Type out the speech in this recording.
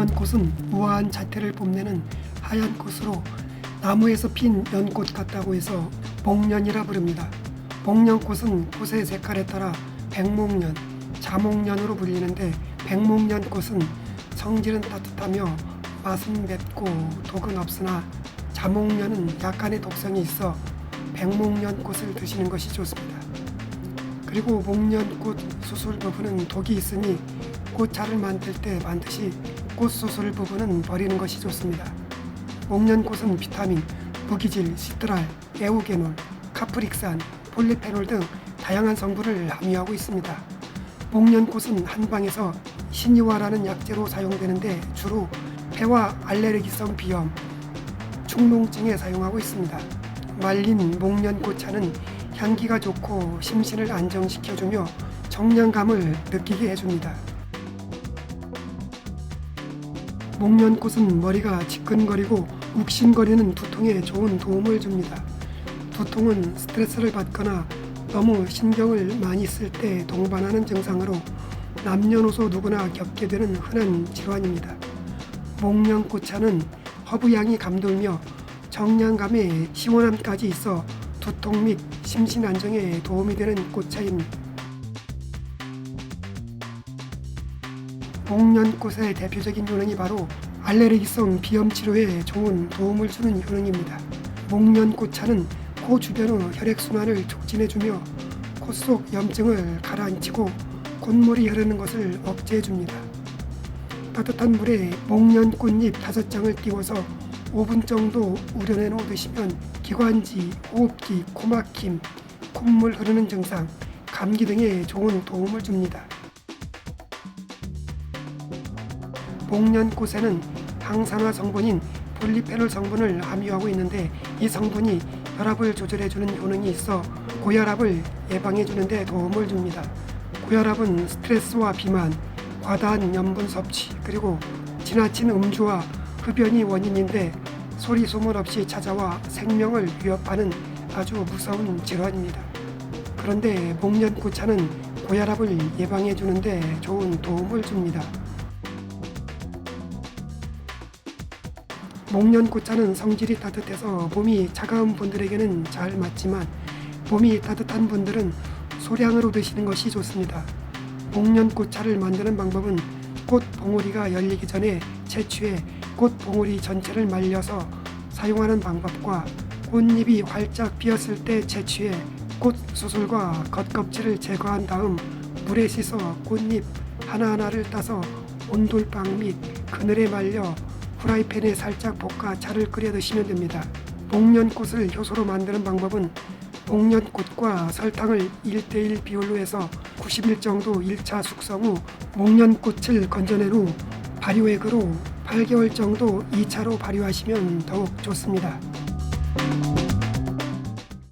목련꽃은 우아한 자태를 뽐내는 하얀 꽃으로 나무에서 핀 연꽃 같다고 해서 목련이라 부릅니다. 목련꽃은 꽃의 색깔에 따라 백목련, 자목련으로 불리는데 백목련꽃은 성질은 따뜻하며 맛은 맵고 독은 없으나 자목련은 약간의 독성이 있어 백목련꽃을 드시는 것이 좋습니다. 그리고 목련꽃 수술 부분은 독이 있으니 꽃차를 만들 때 반드시 꽃 수술 부분은 버리는 것이 좋습니다. 목련꽃은 비타민, 무기질, 시트랄, 에우게놀, 카프릭산, 폴리페놀 등 다양한 성분을 함유하고 있습니다. 목련꽃은 한방에서 신이화라는 약재로 사용되는데 주로 폐와 알레르기성 비염, 축농증에 사용하고 있습니다. 말린 목련꽃차는 향기가 좋고 심신을 안정시켜주며 정량감을 느끼게 해줍니다. 목련꽃은 머리가 지끈거리고 욱신거리는 두통에 좋은 도움을 줍니다. 두통은 스트레스를 받거나 너무 신경을 많이 쓸 때 동반하는 증상으로 남녀노소 누구나 겪게 되는 흔한 질환입니다. 목련꽃차는 허브향이 감돌며 정량감에 시원함까지 있어 두통 및 심신 안정에 도움이 되는 꽃차입니다. 목련꽃의 대표적인 효능이 바로 알레르기성 비염 치료에 좋은 도움을 주는 효능입니다. 목련꽃차는 코 주변의 혈액순환을 촉진해주며 코 속 염증을 가라앉히고 콧물이 흐르는 것을 억제해줍니다. 따뜻한 물에 목련꽃잎 5장을 띄워서 5분 정도 우려내 놓아 드시면 기관지, 호흡기, 코막힘, 콧물 흐르는 증상, 감기 등에 좋은 도움을 줍니다. 목련꽃에는 항산화 성분인 폴리페놀 성분을 함유하고 있는데 이 성분이 혈압을 조절해주는 효능이 있어 고혈압을 예방해주는 데 도움을 줍니다. 고혈압은 스트레스와 비만, 과다한 염분 섭취, 그리고 지나친 음주와 흡연이 원인인데 소리 소문 없이 찾아와 생명을 위협하는 아주 무서운 질환입니다. 그런데 목련꽃차는 고혈압을 예방해 주는데 좋은 도움을 줍니다. 목련꽃차는 성질이 따뜻해서 몸이 차가운 분들에게는 잘 맞지만 몸이 따뜻한 분들은 소량으로 드시는 것이 좋습니다. 목련꽃차를 만드는 방법은 꽃 봉오리가 열리기 전에 채취해 꽃 봉오리 전체를 말려서 사용하는 방법과 꽃잎이 활짝 피었을 때 채취해 꽃 수술과 겉껍질을 제거한 다음 물에 씻어 꽃잎 하나하나를 따서 온돌방 및 그늘에 말려 후라이팬에 살짝 볶아 차를 끓여 드시면 됩니다. 목련꽃을 효소로 만드는 방법은 목련꽃과 설탕을 1대1 비율로 해서 90일 정도 1차 숙성 후 목련꽃을 건져낸 후 발효액으로 8개월 정도 2차로 발효하시면 더욱 좋습니다.